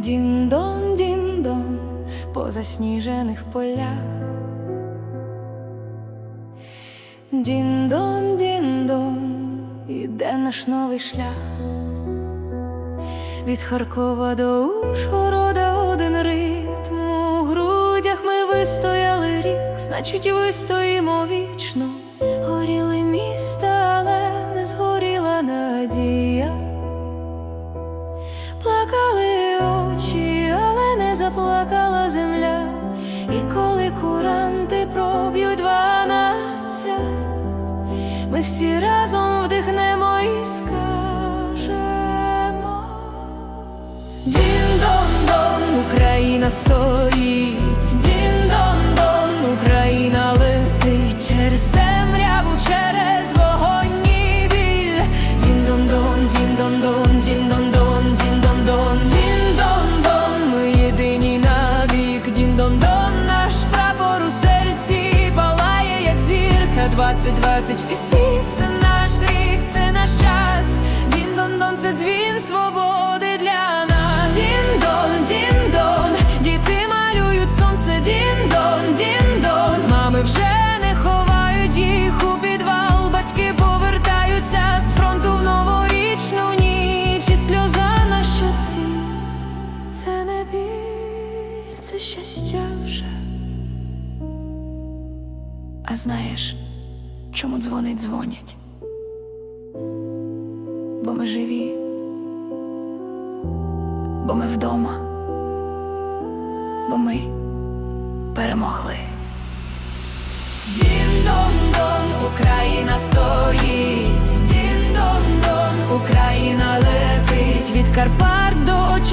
Дін-дон, дін-дон по засніжених полях. Дін-дон, дін-дон, іде наш новий шлях. Від Харкова до Ужгорода один ритм у грудях ми вистояли рік, значить, вистоїмо вічно. І коли куранти проб'ють дванадцять, ми всі разом вдихнемо і скажемо. Дін-дон-дон, Україна стоїть, 2020 всі це наш рік, це наш час. Дін-дон-дон, це дзвін свободи для нас. Дін-дон, дін-дон, діти малюють сонце, дін-дон, дін-дон, мами вже не ховають їх у підвал. Батьки повертаються з фронту в новорічну ніч. І сльоза на щоці. Це не біль, це щастя вже. А знаєш, чому дзвонить дзвонять? Бо ми живі, бо ми вдома, бо ми перемогли. Дін-дон-дон, Україна стоїть, Дін-дон-дон, Україна летить. Від Карпат до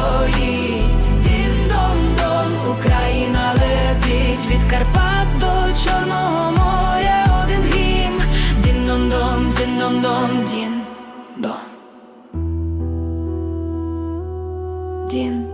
стоїть, дін дон дон Україна летить. Від Карпат до Чорного моря один гімн. Дін дон дон дін дон дон дін дон Дін